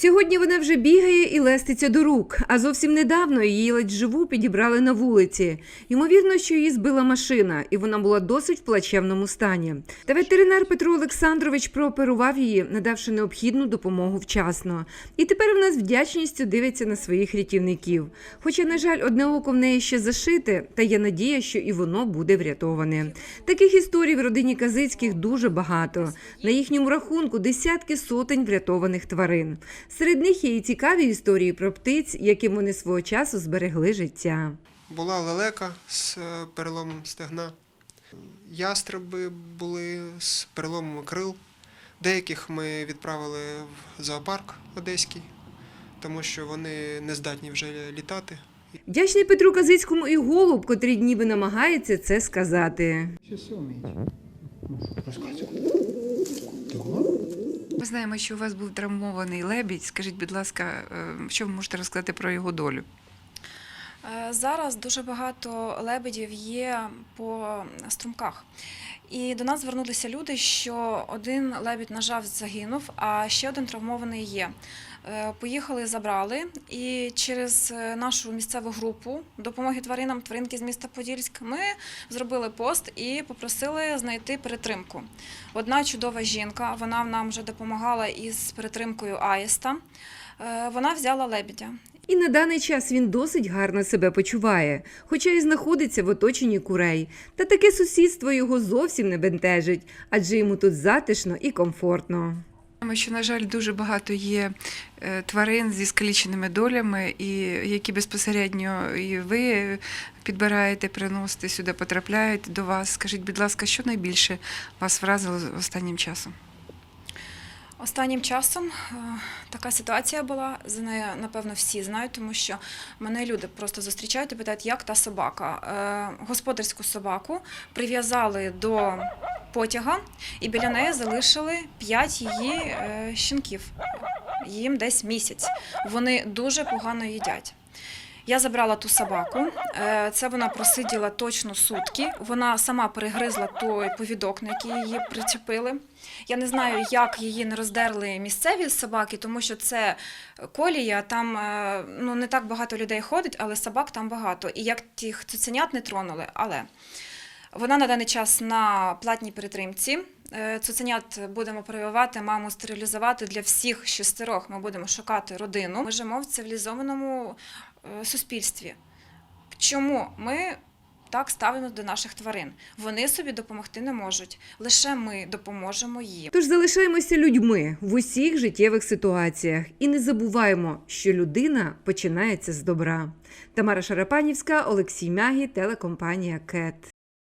Сьогодні вона вже бігає і леститься до рук, а зовсім недавно її ледь живу підібрали на вулиці. Ймовірно, що її збила машина, і вона була досить в плачевному стані. Та ветеринар Петро Олександрович прооперував її, надавши необхідну допомогу вчасно. І тепер вона з вдячністю дивиться на своїх рятівників. Хоча, на жаль, одне око в неї ще зашите, та є надія, що і воно буде врятоване. Таких історій в родині Казицьких дуже багато. На їхньому рахунку десятки сотень врятованих тварин. Серед них є і цікаві історії про птиць, яким вони свого часу зберегли життя. Була лелека з е, переломом стегна. Ястреби були з переломом крил. Деяких ми відправили в зоопарк одеський, тому що вони не здатні вже літати. Вдячний Петру Казицькому і голуб, котрий ніби намагається це сказати. Ну, розказуй. Ми знаємо, що у вас був травмований лебідь. Скажіть, будь ласка, е, що ви можете розказати про його долю? Е, Зараз дуже багато лебедів є по струмках. І до нас звернулися люди, що один лебідь, на жаль, загинув, а ще один травмований є. Е, Поїхали, забрали, і через е, нашу місцеву групу допомоги тваринам, тваринки з міста Подільськ, ми зробили пост і попросили знайти перетримку. Одна чудова жінка, вона нам вже допомагала із перетримкою аїста. Е, Вона взяла лебедя. І на даний час він досить гарно себе почуває, хоча і знаходиться в оточенні курей. Та таке сусідство його зовсім не бентежить, адже йому тут затишно і комфортно. Знаємо, що, на жаль, дуже багато є е, тварин зі скаліченими долями, і які безпосередньо і ви підбираєте, приносите сюди, потрапляють до вас. Скажіть, будь ласка, що найбільше вас вразило останнім часом? Останнім часом е, така ситуація була. За нею, напевно, всі знають, тому що мене люди просто зустрічають і питають, як та собака. Е, Господарську собаку прив'язали до потяга і біля неї залишили п'ять її е, щенків. Їм десь місяць. Вони дуже погано їдять. Я забрала ту собаку. Е, Це вона просиділа точно сутки. Вона сама перегризла той повідок, на який її причепили. Я не знаю, як її не роздерли місцеві собаки, тому що це колія, там е, ну, не так багато людей ходить, але собак там багато. І як тих цуценят не тронули. Але вона на даний час на платній перетримці. Е, Цуценят будемо прививати, маму стерилізувати для всіх шестерох. Ми будемо шукати родину. Ми живемо в цивілізованому суспільстві. Чому ми так ставимо до наших тварин? Вони собі допомогти не можуть. Лише ми допоможемо їм. Тож залишаємося людьми в усіх життєвих ситуаціях і не забуваємо, що людина починається з добра. Тамара Шарапанівська, Олексій Мягі, телекомпанія Кет.